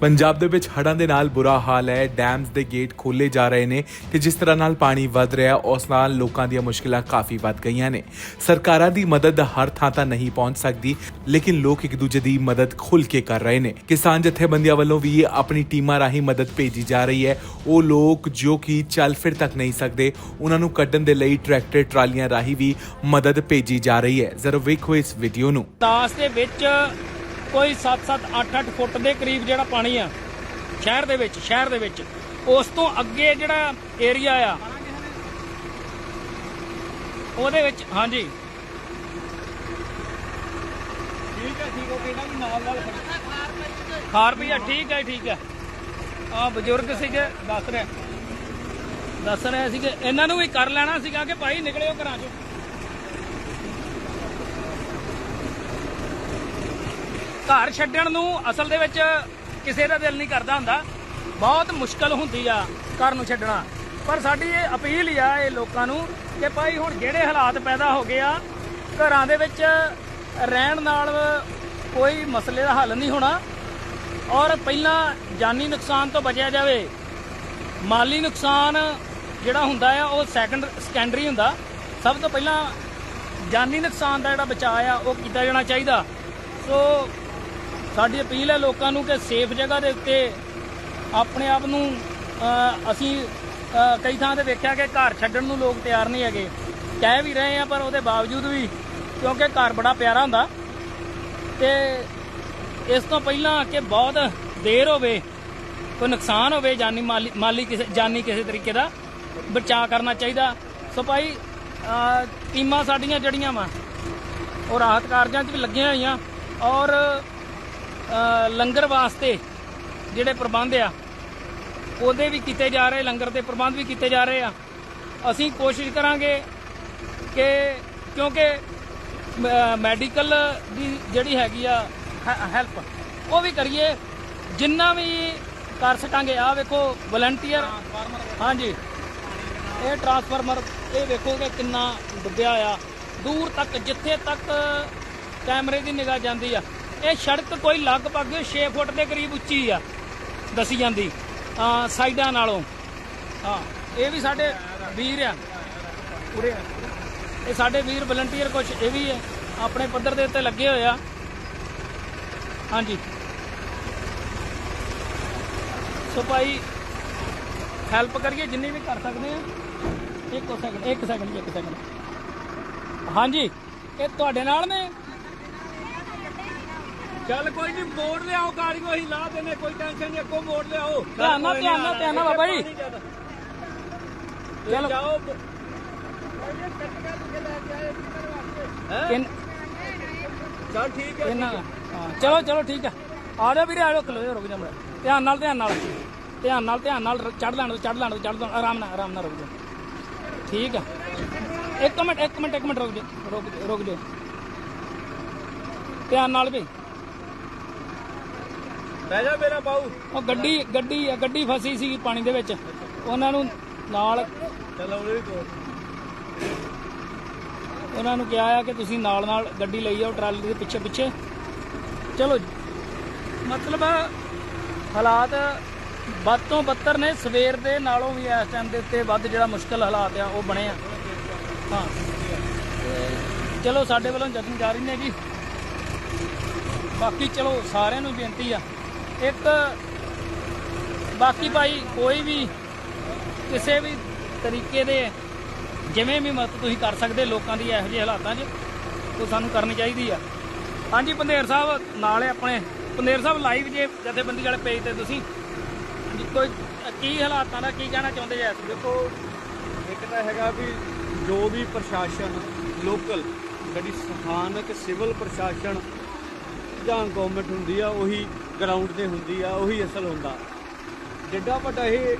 ਪੰਜਾਬ ਦੇ ਵਿੱਚ ਹੜ੍ਹਾਂ ਦੇ ਨਾਲ ਬੁਰਾ ਹਾਲ ਹੈ। ਡੈਮਸ ਦੇ ਗੇਟ ਖੋਲੇ ਜਾ ਰਹੇ ਨੇ ਤੇ ਜਿਸ ਤਰ੍ਹਾਂ ਨਾਲ ਪਾਣੀ ਵੱਧ ਰਿਹਾ, ਉਸ ਨਾਲ ਲੋਕਾਂ ਦੀਆਂ ਮੁਸ਼ਕਲਾਂ ਕਾਫੀ ਵੱਧ ਗਈਆਂ ਨੇ। ਸਰਕਾਰਾਂ ਦੀ ਮਦਦ ਹਰ ਥਾਂ ਤਾਂ ਨਹੀਂ ਪਹੁੰਚ ਸਕਦੀ, ਲੇਕਿਨ ਲੋਕ ਇੱਕ ਦੂਜੇ ਦੀ ਮਦਦ ਖੁੱਲ ਕੇ ਕਰ ਰਹੇ ਨੇ। ਕਿਸਾਨ ਜਥੇਬੰਦੀਆਂ ਵੱਲੋਂ ਵੀ ਆਪਣੀ ਟੀਮਾਂ ਰਾਹੀਂ ਮਦਦ ਭੇਜੀ ਜਾ ਰਹੀ ਹੈ। ਉਹ ਲੋਕ ਜੋ ਕਿ ਚੱਲ ਫਿਰ ਤੱਕ ਨਹੀਂ ਸਕਦੇ, ਉਹਨਾਂ ਨੂੰ ਕੱਢਣ ਦੇ ਲਈ ਟਰੈਕਟਰ ਟਰਾਲੀਆਂ ਰਾਹੀਂ ਵੀ ਮਦਦ ਭੇਜੀ ਜਾ ਰਹੀ ਹੈ। ਜ਼ਰਾ ਵੇਖੋ ਇਸ ਵੀਡੀਓ ਨੂੰ। ਦਾਸ ਦੇ ਵਿੱਚ ਕੋਈ 7-7 8-8 ਫੁੱਟ ਦੇ ਕਰੀਬ ਜਿਹੜਾ ਪਾਣੀ ਆ ਸ਼ਹਿਰ ਦੇ ਵਿੱਚ ਸ਼ਹਿਰ ਦੇ ਵਿੱਚ ਉਸ ਤੋਂ ਅੱਗੇ ਜਿਹੜਾ ਏਰੀਆ ਆ ਉਹਦੇ ਵਿੱਚ ਹਾਂਜੀ। ਠੀਕ ਹੈ ਠੀਕ ਉਹ ਕਹਿੰਦਾ ਵੀ ਨਾਲ ਨਾਲ ਖਾਰ ਪਈਆ ਠੀਕ ਹੈ ਠੀਕ ਹੈ ਆ ਬਜ਼ੁਰਗ ਸੀਗੇ ਦੱਸ ਰਹੇ। ਦੱਸ ਰਹੇ ਸੀਗੇ ਇਹਨਾਂ ਨੂੰ ਵੀ ਕਰ ਲੈਣਾ ਸੀਗਾ ਕਿ ਭਾਈ ਨਿਕਲਿਓ ਘਰਾਂ ਚੋਂ। ਘਰ ਛੱਡਣ ਨੂੰ ਅਸਲ ਦੇ ਵਿੱਚ ਕਿਸੇ ਦਾ ਦਿਲ ਨਹੀਂ ਕਰਦਾ ਹੁੰਦਾ। ਬਹੁਤ ਮੁਸ਼ਕਲ ਹੁੰਦੀ ਆ ਘਰ ਨੂੰ ਛੱਡਣਾ। ਪਰ ਸਾਡੀ ਇਹ ਅਪੀਲ ਆ ਇਹ ਲੋਕਾਂ ਨੂੰ ਕਿ ਭਾਈ ਹੁਣ ਜਿਹੜੇ ਹਾਲਾਤ ਪੈਦਾ ਹੋ ਗਏ ਆ, ਘਰਾਂ ਦੇ ਵਿੱਚ ਰਹਿਣ ਨਾਲ ਕੋਈ ਮਸਲੇ ਦਾ ਹੱਲ ਨਹੀਂ ਹੋਣਾ ਔਰ ਪਹਿਲਾਂ ਜਾਨੀ ਨੁਕਸਾਨ ਤੋਂ ਬਚਿਆ ਜਾਵੇ। ਮਾਲੀ ਨੁਕਸਾਨ ਜਿਹੜਾ ਹੁੰਦਾ ਆ, ਉਹ ਸੈਕੰਡ ਸੈਕੰਡਰੀ ਹੁੰਦਾ। ਸਭ ਤੋਂ ਪਹਿਲਾਂ ਜਾਨੀ ਨੁਕਸਾਨ ਦਾ ਜਿਹੜਾ ਬਚਾਅ ਆ, ਉਹ ਕੀਤਾ ਜਾਣਾ ਚਾਹੀਦਾ। ਸੋ ਸਾਡੀ ਅਪੀਲ ਹੈ ਲੋਕਾਂ ਨੂੰ ਕਿ ਸੇਫ ਜਗ੍ਹਾ ਦੇ ਉੱਤੇ ਆਪਣੇ ਆਪ ਨੂੰ ਅਸੀਂ ਕਈ ਥਾਂ ਤੇ ਵੇਖਿਆ ਕਿ ਘਰ ਛੱਡਣ ਨੂੰ ਲੋਕ ਤਿਆਰ ਨਹੀਂ ਹੈਗੇ। ਕਹਿ ਵੀ ਰਹੇ ਆ ਪਰ ਉਹਦੇ ਬਾਵਜੂਦ ਵੀ, ਕਿਉਂਕਿ ਘਰ ਬੜਾ ਪਿਆਰਾ ਹੁੰਦਾ। ਤੇ ਇਸ ਤੋਂ ਪਹਿਲਾਂ ਕਿ ਬਹੁਤ ਦੇਰ ਹੋਵੇ, ਕੋਈ ਨੁਕਸਾਨ ਹੋਵੇ ਜਾਨੀ ਮਾਲੀ ਮਾਲੀ ਕਿਸੇ, ਜਾਨੀ ਕਿਸੇ ਤਰੀਕੇ ਦਾ, ਬਚਾਅ ਕਰਨਾ ਚਾਹੀਦਾ। ਸੋ ਭਾਈ ਟੀਮਾਂ ਸਾਡੀਆਂ ਜੜੀਆਂ ਵਾ, ਉਹ ਰਾਹਤ ਕਾਰਜਾਂ 'ਚ ਵੀ ਲੱਗੀਆਂ ਹੋਈਆਂ ਔਰ ਲੰਗਰ ਵਾਸਤੇ ਜਿਹੜੇ ਪ੍ਰਬੰਧ ਆ, ਉਹਦੇ ਵੀ ਕੀਤੇ ਜਾ ਰਹੇ, ਲੰਗਰ ਦੇ ਪ੍ਰਬੰਧ ਵੀ ਕੀਤੇ ਜਾ ਰਹੇ ਆ। ਅਸੀਂ ਕੋਸ਼ਿਸ਼ ਕਰਾਂਗੇ ਕਿ ਕਿਉਂਕਿ ਮੈਡੀਕਲ ਦੀ ਜਿਹੜੀ ਹੈਗੀ ਆ ਹੈਲਪ, ਉਹ ਵੀ ਕਰੀਏ। ਜਿੰਨਾ ਵੀ ਕਰ ਸਕਾਂਗੇ ਆ ਵੇਖੋ ਵਲੰਟੀਅਰ ਹਾਂਜੀ। ਇਹ ਟਰਾਂਸਫਾਰਮਰ ਇਹ ਵੇਖੋ ਕਿ ਕਿੰਨਾ ਡੁੱਬਿਆ ਆ। ਦੂਰ ਤੱਕ, ਜਿੱਥੇ ਤੱਕ ਕੈਮਰੇ ਦੀ ਨਿਗਾਹ ਜਾਂਦੀ ਆ ਇਹ ਸੜਕ ਕੋਈ ਲਗਭਗ 6 ਫੁੱਟ ਦੇ ਕਰੀਬ ਉੱਚੀ ਆ, ਦੱਸੀ ਜਾਂਦੀ। ਆ ਸਾਈਡਾਂ ਨਾਲੋਂ। ਹਾਂ, ਇਹ ਵੀ ਸਾਡੇ ਵੀਰ ਆ। ਪੂਰੇ ਇਹ ਸਾਡੇ ਵੀਰ ਵਲੰਟੀਅਰ ਕੁਝ ਇਹ ਵੀ ਆਪਣੇ ਪੱਧਰ ਦੇ ਉੱਤੇ ਲੱਗੇ ਹੋਏ ਆ। ਹਾਂਜੀ। ਸੋ ਭਾਈ ਹੈਲਪ ਕਰੀਏ, ਜਿੰਨੀ ਵੀ ਕਰ ਸਕਦੇ ਆ। ਇੱਕ ਸੈਕਿੰਡ ਇੱਕ ਸੈਕਿੰਡ ਇੱਕ ਸੈਕਿੰਡ ਹਾਂਜੀ, ਇਹ ਤੁਹਾਡੇ ਨਾਲ ਨੇ? ਚੱਲ ਕੋਈ ਨਹੀਂ ਮੋੜ ਲਿਆਓ ਗਾੜੀ ਨੂੰ ਅਸੀਂ ਲਾ ਦੇਨੇ ਕੋਈ ਟੈਨਸ਼ਨ ਨਹੀਂ ਅੱਗੋਂ ਮੋੜ ਲਿਆਓ। ਧਿਆਨ ਨਾਲ ਧਿਆਨ ਨਾਲ ਧਿਆਨ ਨਾਲ ਬਾਬਾ ਜੀ। ਚਲੋ। ਜਾਓ। ਕਿੰਨ ਚਲ ਠੀਕ ਹੈ ਇਹਨਾਂ ਹਾਂ। ਚਲੋ ਚਲੋ ਠੀਕ ਹੈ। ਆ ਜਾਓ ਵੀਰੇ ਆ ਜਾਓ ਖਲੋ ਰੁਕ ਜਾ ਮੜਾ ਧਿਆਨ ਨਾਲ ਧਿਆਨ ਨਾਲ। ਧਿਆਨ ਨਾਲ ਧਿਆਨ ਨਾਲ ਚੜ ਲੈਣ ਦੋ ਚੜ ਲੈਣ ਦੋ ਚੜ ਦੋ ਆਰਾਮ ਨਾਲ ਆਰਾਮ ਨਾਲ ਰੁਕ ਜਾ ਠੀਕ ਆ ਇੱਕ ਮਿੰਟ ਇੱਕ ਮਿੰਟ ਇੱਕ ਮਿੰਟ ਰੁਕ ਜਾ ਰੁਕ ਜਾ ਰੁਕ ਜਾ। ਧਿਆਨ ਨਾਲ ਵੀ। ਬਹਿ ਜਾ ਮੇਰਾ ਬਾਊ। ਉਹ ਗੱਡੀ ਗੱਡੀ ਆ ਗੱਡੀ ਫਸੀ ਸੀ ਪਾਣੀ ਦੇ ਵਿੱਚ। ਉਹਨਾਂ ਨੂੰ ਨਾਲ ਚਲ ਉਹਦੇ ਕੋਲ। ਉਹਨਾਂ ਨੂੰ ਕਿਹਾ ਆ ਕਿ ਤੁਸੀਂ ਨਾਲ ਨਾਲ ਗੱਡੀ ਲਈ ਜਾਓ ਟਰਾਲੀ ਦੇ ਪਿੱਛੇ ਪਿੱਛੇ। ਚਲੋ। ਮਤਲਬ ਹਾਲਾਤ ਵੱਧ ਤੋਂ ਬੱਤਰ ਨੇ। ਸਵੇਰ ਦੇ ਨਾਲੋਂ ਵੀ ਇਸ ਟਾਈਮ ਦੇ ਉੱਤੇ ਵੱਧ ਜਿਹੜਾ ਮੁਸ਼ਕਲ ਹਾਲਾਤ ਆ ਉਹ ਬਣੇ ਆ। ਹਾਂ। ਚਲੋ ਸਾਡੇ ਵੱਲੋਂ ਯਤਨ ਜਾਰੀ ਨੇ ਜੀ। ਬਾਕੀ ਚਲੋ ਸਾਰਿਆਂ ਨੂੰ ਬੇਨਤੀ ਆ। ਇੱਕ ਬਾਕੀ ਭਾਈ ਕੋਈ ਵੀ ਕਿਸੇ ਵੀ ਤਰੀਕੇ ਦੇ ਜਿਵੇਂ ਵੀ ਮਦਦ ਤੁਸੀਂ ਕਰ ਸਕਦੇ ਲੋਕਾਂ ਦੀ ਇਹੋ ਜਿਹੇ ਹਾਲਾਤਾਂ 'ਚ ਉਹ ਸਾਨੂੰ ਕਰਨੀ ਚਾਹੀਦੀ ਆ। ਹਾਂਜੀ ਪੰਦੇਰ ਸਾਹਿਬ ਨਾਲ ਆਪਣੇ। ਪੰਦੇਰ ਸਾਹਿਬ ਲਾਈਵ ਜੇ ਜਥੇਬੰਦੀ ਵਾਲੇ ਪੇਜ ਤੇ ਤੁਸੀਂ। ਹਾਂਜੀ, ਕੋਈ ਕੀ ਹਾਲਾਤਾਂ ਦਾ ਕੀ ਕਹਿਣਾ ਚਾਹੁੰਦੇ ਜੀ ਦੇਖੋ ਇੱਕ ਤਾਂ ਹੈਗਾ ਵੀ ਜੋ ਵੀ ਪ੍ਰਸ਼ਾਸਨ ਲੋਕਲ ਜਿਹੜੀ ਸਥਾਨਕ ਸਿਵਲ ਪ੍ਰਸ਼ਾਸਨ ਜਾਂ ਗਵਰਨਮੈਂਟ ਹੁੰਦੀ ਆ ਉਹੀ ਗਰਾਊਂਡ ਤੇ ਹੁੰਦੀ ਆ, ਉਹੀ ਅਸਲ ਹੁੰਦਾ। ਜਿੱਡਾ ਵੱਡਾ ਇਹ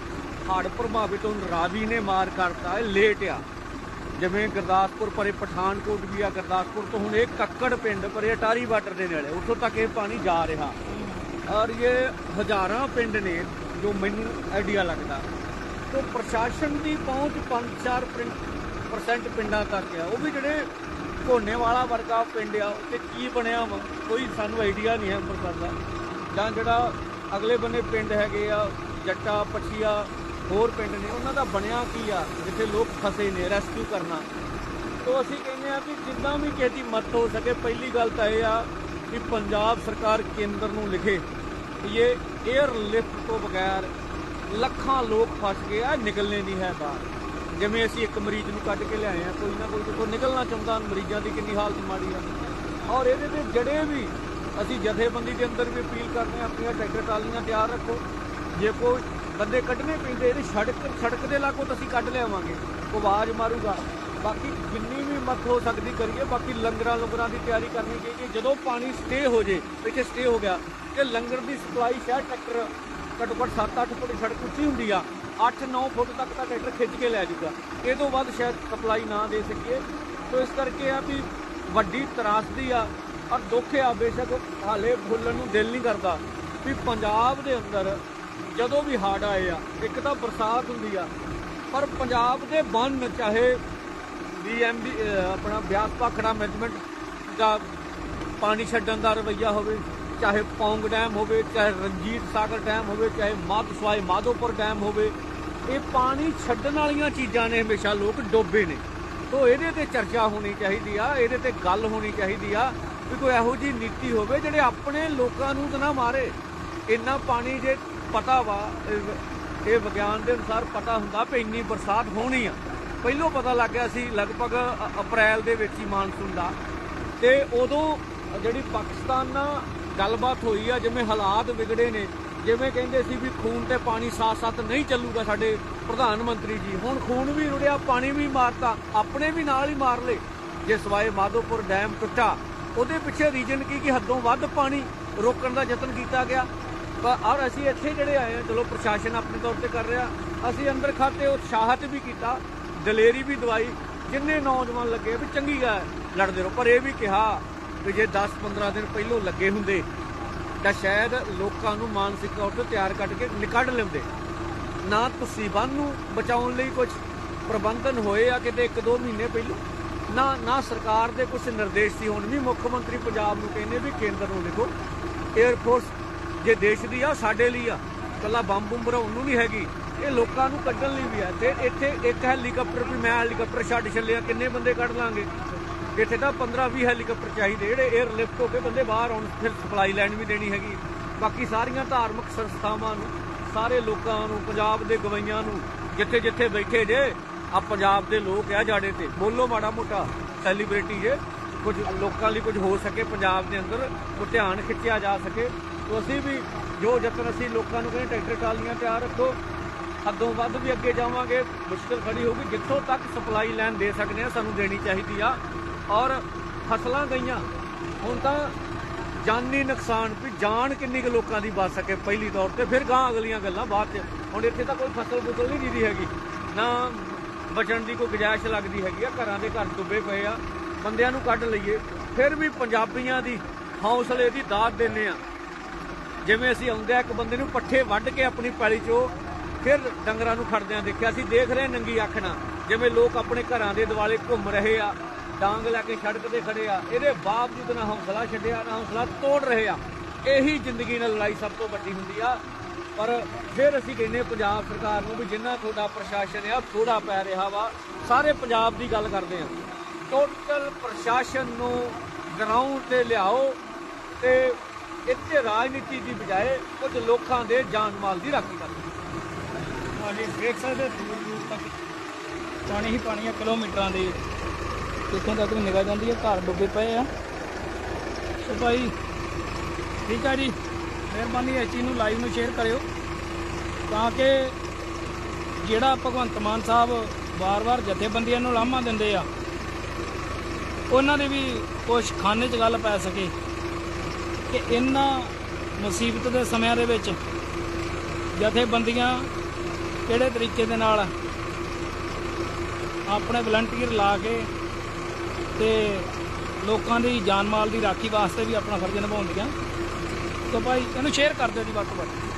ਹੜ੍ਹ ਪ੍ਰਭਾਵਿਤ ਹੁਣ ਰਾਵੀ ਨੇ ਮਾਰ ਕਰਤਾ, ਇਹ ਲੇਟ ਆ। ਜਿਵੇਂ ਗੁਰਦਾਸਪੁਰ ਪਰੇ ਪਠਾਨਕੋਟ ਵੀ ਆ, ਗੁਰਦਾਸਪੁਰ ਤੋਂ ਹੁਣ ਇਹ ਕੱਕੜ ਪਿੰਡ ਪਰੇ ਅਟਾਰੀ ਵਾਟਰ ਦੇ ਨੇੜੇ, ਉੱਥੋਂ ਤੱਕ ਇਹ ਪਾਣੀ ਜਾ ਰਿਹਾ। ਔਰ ਇਹ ਹਜ਼ਾਰਾਂ ਪਿੰਡ ਨੇ ਜੋ ਮੈਨੂੰ ਆਈਡੀਆ ਲੱਗਦਾ। ਤੋਂ ਪ੍ਰਸ਼ਾਸਨ ਦੀ ਪਹੁੰਚ 5-4% ਪਿੰਡਾਂ ਤੱਕ ਆ। ਉਹ ਵੀ ਜਿਹੜੇ ਕੋਨੇ ਵਾਲਾ ਵਰਗਾ ਪਿੰਡ ਆ ਉੱਤੇ ਕੀ ਬਣਿਆ ਵਾ, ਕੋਈ ਸਾਨੂੰ ਆਈਡੀਆ ਨਹੀਂ ਹੈ ਅੰਮ੍ਰਿਤਸਰ ਦਾ ਜਾਂ ਜਿਹੜਾ ਅਗਲੇ ਬੰਨੇ ਪਿੰਡ ਹੈਗੇ ਆ, ਜੱਟਾ, ਪੱਛੀਆ, ਹੋਰ ਪਿੰਡ ਨੇ, ਉਹਨਾਂ ਦਾ ਬਣਿਆ ਕੀ ਆ? ਜਿੱਥੇ ਲੋਕ ਫਸੇ ਨੇ ਰੈਸਕਿਊ ਕਰਨਾ। ਤੋਂ ਅਸੀਂ ਕਹਿੰਦੇ ਆ ਕਿ ਜਿੱਦਾਂ ਵੀ ਕਿਸੇ ਦੀ ਮਦਦ ਹੋ ਸਕੇ, ਪਹਿਲੀ ਗੱਲ ਤਾਂ ਇਹ ਆ ਕਿ ਪੰਜਾਬ ਸਰਕਾਰ ਕੇਂਦਰ ਨੂੰ ਲਿਖੇ ਕਿ ਇਹ 에ਅਰ ਲਿਫਟ ਤੋਂ ਬਗੈਰ ਲੱਖਾਂ ਲੋਕ ਫਸ ਗਏ ਆ ਨਿਕਲਣੇ ਨਹੀਂ ਹੈ ਬਾਹਰ। ਜਿਵੇਂ ਅਸੀਂ ਇੱਕ ਮਰੀਜ਼ ਨੂੰ ਕੱਢ ਕੇ ਲਿਆਏ ਆ, ਕੋਈ ਨਾ ਕੋਈ ਤਾਂ ਨਿਕਲਣਾ ਚਾਹੁੰਦਾ ਮਰੀਜ਼ਾਂ ਦੀ ਕਿੰਨੀ ਹਾਲਤ ਮਾੜੀ ਆ। ਔਰ ਇਹਦੇ ਤੇ ਜੜੇ ਵੀ ਅਸੀਂ ਜਥੇਬੰਦੀ ਦੇ ਅੰਦਰ ਵੀ ਅਪੀਲ ਕਰਦੇ ਹਾਂ, ਆਪਣੀਆਂ ਟਰੈਕਟਰ ਟਰਾਲੀਆਂ ਤਿਆਰ ਰੱਖੋ। ਜੇ ਕੋਈ ਬੰਦੇ ਕੱਢਣੇ ਪੈਂਦੇ, ਇਹਦੀ ਸੜਕ ਸੜਕ ਦੇ ਲਾਗੋਂ ਤਾਂ ਅਸੀਂ ਕੱਢ ਲਿਆਵਾਂਗੇ, ਉਹ ਆਵਾਜ਼ ਮਾਰੂਗਾ। ਬਾਕੀ ਜਿੰਨੀ ਵੀ ਮਦਦ ਹੋ ਸਕਦੀ ਕਰੀਏ, ਬਾਕੀ ਲੰਗਰਾਂ ਲੰਗਰਾਂ ਦੀ ਤਿਆਰੀ ਕਰਨੀ ਚਾਹੀਦੀ ਜਦੋਂ ਪਾਣੀ ਸਟੇ ਹੋ ਜੇ, ਇੱਥੇ ਸਟੇ ਹੋ ਗਿਆ, ਤੇ ਲੰਗਰ ਦੀ ਸਪਲਾਈ ਸ਼ਾਇਦ ਟਰੈਕਟਰ ਘੱਟੋ ਘੱਟ 7-8 ਫੁੱਟ ਸੜਕ ਉੱਚੀ ਹੁੰਦੀ ਆ 8-9 ਫੁੱਟ ਤੱਕ ਤਾਂ ਟਰੈਕਟਰ ਖਿੱਚ ਕੇ ਲੈ ਜਾਊਗਾ। ਇਹ ਤੋਂ ਬਾਅਦ ਸ਼ਾਇਦ ਸਪਲਾਈ ਨਾ ਦੇ ਸਕੀਏ। ਸੋ ਇਸ ਕਰਕੇ ਆ ਵੀ ਵੱਡੀ ਤਰਾਸਦੀ ਆ ਔਰ ਦੁੱਖ ਆ, ਬੇਸ਼ੱਕ ਹਾਲੇ ਭੁੱਲਣ ਨੂੰ ਦਿਲ ਨਹੀਂ ਕਰਦਾ ਵੀ ਪੰਜਾਬ ਦੇ ਅੰਦਰ ਜਦੋਂ ਵੀ ਹੜ੍ਹ ਆਏ ਆ, ਇੱਕ ਤਾਂ ਬਰਸਾਤ ਹੁੰਦੀ ਆ, ਪਰ ਪੰਜਾਬ ਦੇ ਬੰਨ ਚਾਹੇ ਬੀਐਮਬੀ ਆਪਣਾ ਬਿਆਸ ਭਾਖੜਾ ਮੈਨੇਜਮੈਂਟ ਦਾ ਪਾਣੀ ਛੱਡਣ ਦਾ ਰਵੱਈਆ ਹੋਵੇ, ਚਾਹੇ ਪੌਂਗ ਡੈਮ ਹੋਵੇ, ਚਾਹੇ ਰਣਜੀਤ ਸਾਗਰ ਡੈਮ ਹੋਵੇ, ਚਾਹੇ ਮਾਧਸਵਾਈ ਮਾਧੋਪੁਰ ਡੈਮ ਹੋਵੇ, ਇਹ ਪਾਣੀ ਛੱਡਣ ਵਾਲੀਆਂ ਚੀਜ਼ਾਂ ਨੇ ਹਮੇਸ਼ਾ, ਲੋਕ ਡੋਬੇ ਨੇ। ਤੋਂ ਇਹਦੇ ਤੇ ਚਰਚਾ ਹੋਣੀ ਚਾਹੀਦੀ ਆ, ਇਹਦੇ ਤੇ ਗੱਲ ਹੋਣੀ ਚਾਹੀਦੀ ਆ ਵੀ ਕੋਈ ਇਹੋ ਜੀ ਨੀਤੀ ਹੋਵੇ ਜਿਹੜੇ ਆਪਣੇ ਲੋਕਾਂ ਨੂੰ ਤਾਂ ਨਾ ਮਾਰੇ। ਇੰਨਾ ਪਾਣੀ ਜੇ ਪਤਾ ਵਾ, ਇਹ- ਵਿਗਿਆਨ ਦੇ ਅਨੁਸਾਰ ਪਤਾ ਹੁੰਦਾ ਵੀ ਇੰਨੀ ਬਰਸਾਤ ਹੋਣੀ ਆ। ਪਹਿਲੋਂ ਪਤਾ ਲੱਗ ਗਿਆ ਸੀ ਲਗਭਗ ਅਪ੍ਰੈਲ ਦੇ ਵਿੱਚ ਹੀ ਮਾਨਸੂਨ ਦਾ। ਤੇ ਉਦੋਂ ਜਿਹੜੀ ਪਾਕਿਸਤਾਨ ਨਾਲ ਗੱਲਬਾਤ ਹੋਈ ਆ, ਜਿਵੇਂ ਹਾਲਾਤ ਵਿਗੜੇ ਨੇ, ਜਿਵੇਂ ਕਹਿੰਦੇ ਸੀ ਵੀ ਖੂਨ ਤੇ ਪਾਣੀ ਸਾਥ-ਸਾਥ ਨਹੀਂ ਚੱਲੂਗਾ ਸਾਡੇ ਪ੍ਰਧਾਨ ਮੰਤਰੀ ਜੀ। ਹੁਣ ਖੂਨ ਵੀ ਰੁੜਿਆ, ਪਾਣੀ ਵੀ ਮਾਰਤਾ, ਆਪਣੇ ਵੀ ਨਾਲ ਹੀ ਮਾਰ ਲੇ ਜੇ ਸਵਾਏ ਮਾਧੋਪੁਰ ਡੈਮ ਟੁੱਟਾ ਉਹਦੇ ਪਿੱਛੇ ਰੀਜਨ ਕੀ, ਕਿ ਹੱਦੋਂ ਵੱਧ ਪਾਣੀ ਰੋਕਣ ਦਾ ਯਤਨ ਕੀਤਾ ਗਿਆ। ਪਰ ਔਰ ਅਸੀਂ ਇੱਥੇ ਜਿਹੜੇ ਆਏ ਆ, ਚਲੋ ਪ੍ਰਸ਼ਾਸਨ ਆਪਣੇ ਤੌਰ ਤੇ ਕਰ ਰਿਹਾ। ਅਸੀਂ ਅੰਦਰ ਖਾਤੇ ਉਤਸ਼ਾਹਤ ਵੀ ਕੀਤਾ, ਦਲੇਰੀ ਵੀ ਦਵਾਈ। ਜਿੰਨੇ ਨੌਜਵਾਨ ਲੱਗੇ, ਵੀ ਚੰਗੀ ਗੱਲ ਲੜਦੇ ਰਹੋ। ਪਰ ਇਹ ਵੀ ਕਿਹਾ ਵੀ ਜੇ 10-15 ਦਿਨ ਪਹਿਲੋਂ ਲੱਗੇ ਹੁੰਦੇ, ਤਾਂ ਸ਼ਾਇਦ ਲੋਕਾਂ ਨੂੰ ਮਾਨਸਿਕ ਤੌਰ ਤੇ ਤਿਆਰ ਕੱਢ ਕੇ ਨਿਕੜ ਲੈਂਦੇ। ਨਾ ਤੁਸੀਂ ਬੰਨ ਨੂੰ ਬਚਾਉਣ ਲਈ ਕੁਝ ਪ੍ਰਬੰਧਨ ਹੋਏ ਆ ਕਿਤੇ 1-2 ਮਹੀਨੇ ਪਹਿਲੋਂ? ਨਾ ਨਾ ਸਰਕਾਰ ਦੇ ਕੁਝ ਨਿਰਦੇਸ਼ ਸੀ, ਹੁਣ ਵੀ ਮੁੱਖ ਮੰਤਰੀ ਪੰਜਾਬ ਨੂੰ ਕਹਿੰਦੇ ਵੀ ਕੇਂਦਰ ਨੂੰ ਲਿਖੋ 에ਅਰ ਫੋਰਸ ਜੇ ਦੇਸ਼ ਦੀ ਆ, ਸਾਡੇ ਲਈ ਆ ਕੱਲਾ ਬੰਬ ਬੰਬ ਉਹਨੂੰ ਨਹੀਂ ਹੈਗੀ, ਇਹ ਲੋਕਾਂ ਨੂੰ ਕੱਢਣ ਲਈ ਵੀ ਆ, ਤੇ ਇੱਥੇ ਇੱਕ ਹੈਲੀਕਾਪਟਰ ਵੀ ਮੈਂ ਹੈਲੀਕਾਪਟਰ ਛੱਡ ਛੱਲਿਆ, ਕਿੰਨੇ ਬੰਦੇ ਕੱਢ ਲਾਂਗੇ? ਇੱਥੇ ਤਾਂ 15-20 ਹੈਲੀਕਾਪਟਰ ਚਾਹੀਦੇ, ਜਿਹੜੇ 에ਅਰ ਲਿਫਟ ਹੋ ਕੇ ਬੰਦੇ ਬਾਹਰ ਆਉਣ, ਫਿਰ ਸਪਲਾਈ ਲਾਈਨ ਵੀ ਦੇਣੀ ਹੈਗੀ। ਬਾਕੀ ਸਾਰੀਆਂ ਧਾਰਮਿਕ ਸੰਸਥਾਵਾਂ ਨੂੰ, ਸਾਰੇ ਲੋਕਾਂ ਨੂੰ, ਪੰਜਾਬ ਦੇ ਗਵਈਆਂ ਨੂੰ ਜਿੱਥੇ ਜਿੱਥੇ ਬੈਠੇ ਜੇ ਆ ਪੰਜਾਬ ਦੇ ਲੋਕ ਆ ਜਾੜੇ ਤੇ। ਬੋਲੋ ਮਾੜਾ ਮੋਟਾ ਸੈਲੀਬ੍ਰਿਟੀ ਜੇ। ਕੁਝ ਲੋਕਾਂ ਲਈ ਕੁਝ ਹੋ ਸਕੇ, ਪੰਜਾਬ ਦੇ ਅੰਦਰ ਉਹ ਧਿਆਨ ਖਿੱਚਿਆ ਜਾ ਸਕੇ। ਤੋਂ ਅਸੀਂ ਵੀ ਜੋ ਯਤਨ ਅਸੀਂ ਲੋਕਾਂ ਨੂੰ ਕਹਿੰਦੇ, ਟਰੈਕਟਰ ਟਰਾਲੀਆਂ ਤਿਆਰ ਰੱਖੋ। ਅੱਗੋਂ ਵੱਧ ਵੀ ਅੱਗੇ ਜਾਵਾਂਗੇ। ਮੁਸ਼ਕਲ ਖੜੀ ਹੋਊਗੀ। ਜਿੱਥੋਂ ਤੱਕ ਸਪਲਾਈ ਲਾਈਨ ਦੇ ਸਕਦੇ ਆ, ਸਾਨੂੰ ਦੇਣੀ ਚਾਹੀਦੀ ਆ। ਔਰ ਫਸਲਾਂ ਗਈਆਂ। ਹੁਣ ਤਾਂ ਜਾਨੀ ਨੁਕਸਾਨ ਵੀ ਜਾਨ ਕਿੰਨੀ ਕੁ ਲੋਕਾਂ ਦੀ ਬਚ ਸਕੇ ਪਹਿਲੀ ਤੌਰ ਤੇ। ਫਿਰ ਗਾਂ ਅਗਲੀਆਂ ਗੱਲਾਂ ਬਾਅਦ ਚ। ਹੁਣ ਇੱਥੇ ਤਾਂ ਕੋਈ ਫਸਲ ਫੁਸਲ ਨਹੀਂ ਦੀਦੀ ਹੈਗੀ। ਨਾ ਬਚਣ ਦੀ ਕੋਈ ਗੁਜਾਇਸ਼ ਲੱਗਦੀ ਹੈਗੀ ਆ, ਘਰਾਂ ਦੇ ਘਰ ਡੁੱਬੇ ਪਏ ਆ, ਬੰਦਿਆਂ ਨੂੰ ਕੱਢ ਲਈਏ, ਫਿਰ ਵੀ ਪੰਜਾਬੀਆਂ ਦੀ ਹੌਸਲੇ ਦੀ ਦਾਤ ਦਿੰਨੇ ਆ। ਜਿਵੇਂ ਅਸੀਂ ਆਉਂਦੇ ਆ, ਇੱਕ ਬੰਦੇ ਨੂੰ ਪੱਠੇ ਵੱਢ ਕੇ ਆਪਣੀ ਪੈਲੀ ਚੋਂ ਫਿਰ ਡੰਗਰਾਂ ਨੂੰ ਖੜਦਿਆਂ ਦੇਖਿਆ, ਅਸੀਂ ਦੇਖ ਰਹੇ ਨੰਗੀ ਅੱਖ ਨਾਲ, ਜਿਵੇਂ ਲੋਕ ਆਪਣੇ ਘਰਾਂ ਦੇ ਦਿਵਾਲੇ ਘੁੰਮ ਰਹੇ ਆ, ਡਾਂਗ ਲੈ ਕੇ ਸੜਕ ਤੇ ਖੜੇ ਆ, ਇਹਦੇ ਬਾਵਜੂਦ ਨਾ ਹੌਸਲਾ ਛੱਡਿਆ, ਨਾ ਹੌਸਲਾ ਤੋੜ ਰਹੇ ਆ। ਇਹੀ ਜ਼ਿੰਦਗੀ ਨਾਲ ਲੜਾਈ ਸਭ ਤੋਂ ਵੱਡੀ ਹੁੰਦੀ ਆ। ਪਰ ਫਿਰ ਅਸੀਂ ਕਹਿੰਦੇ ਪੰਜਾਬ ਸਰਕਾਰ ਨੂੰ ਵੀ ਜਿੰਨਾ ਤੁਹਾਡਾ ਪ੍ਰਸ਼ਾਸਨ ਆ ਥੋੜਾ ਪੈ ਰਿਹਾ ਵਾ, ਸਾਰੇ ਪੰਜਾਬ ਦੀ ਗੱਲ ਕਰਦੇ ਆ ਟੋਟਲ ਪ੍ਰਸ਼ਾਸਨ ਨੂੰ ਗਰਾਊਂਡ ਤੇ ਲਿਆਓ ਤੇ ਇੱਥੇ ਰਾਜਨੀਤੀ ਦੀ ਬਜਾਏ ਕੁਝ ਲੋਕਾਂ ਦੇ ਜਾਨ ਮਾਲ ਦੀ ਰਾਖੀ ਕਰੋ ਹਾਂਜੀ, ਦੇਖ ਸਕਦੇ ਹੋ, ਦੂਰ ਦੂਰ ਤੱਕ ਪਾਣੀ ਹੀ ਪਾਣੀ ਆ, ਕਿਲੋਮੀਟਰਾਂ ਦੇ। ਇੱਥੋਂ ਤੱਕ ਵੀ ਨਿਗਾਹ ਜਾਂਦੀ ਹੈ ਘਰ ਡੁੱਬੇ ਪਏ ਆ। ਸੋ ਭਾਈ, ਠੀਕ ਆ ਜੀ। ਮਿਹਰਬਾਨੀ ਇਸ ਚੀਜ਼ ਨੂੰ ਲਾਈਵ ਨੂੰ ਸ਼ੇਅਰ ਕਰਿਓ ਤਾਂ ਕਿ ਜਿਹੜਾ ਭਗਵੰਤ ਮਾਨ ਸਾਹਿਬ ਵਾਰ-ਵਾਰ ਜਥੇਬੰਦੀਆਂ ਨੂੰ ਲਾਮਾ ਦਿੰਦੇ ਆ, ਉਹਨਾਂ ਦੇ ਵੀ ਕੁਛ ਖਾਨੇ 'ਚ ਗੱਲ ਪੈ ਸਕੇ ਕਿ ਇਹਨਾਂ ਮੁਸੀਬਤ ਦੇ ਸਮਿਆਂ ਦੇ ਵਿੱਚ ਜਥੇਬੰਦੀਆਂ ਕਿਹੜੇ ਤਰੀਕੇ ਦੇ ਨਾਲ ਆਪਣੇ ਵਲੰਟੀਅਰ ਲਾ ਕੇ ਤੇ ਲੋਕਾਂ ਦੀ ਜਾਨ ਮਾਲ ਦੀ ਰਾਖੀ ਵਾਸਤੇ ਵੀ ਆਪਣਾ ਫਰਜ਼ ਨਿਭਾਉਂਦੀਆਂ। ਤਾਂ ਭਾਈ ਇਹਨੂੰ ਸ਼ੇਅਰ ਕਰ ਦਿਓ ਜੀ ਵੱਧ ਤੋਂ ਵੱਧ।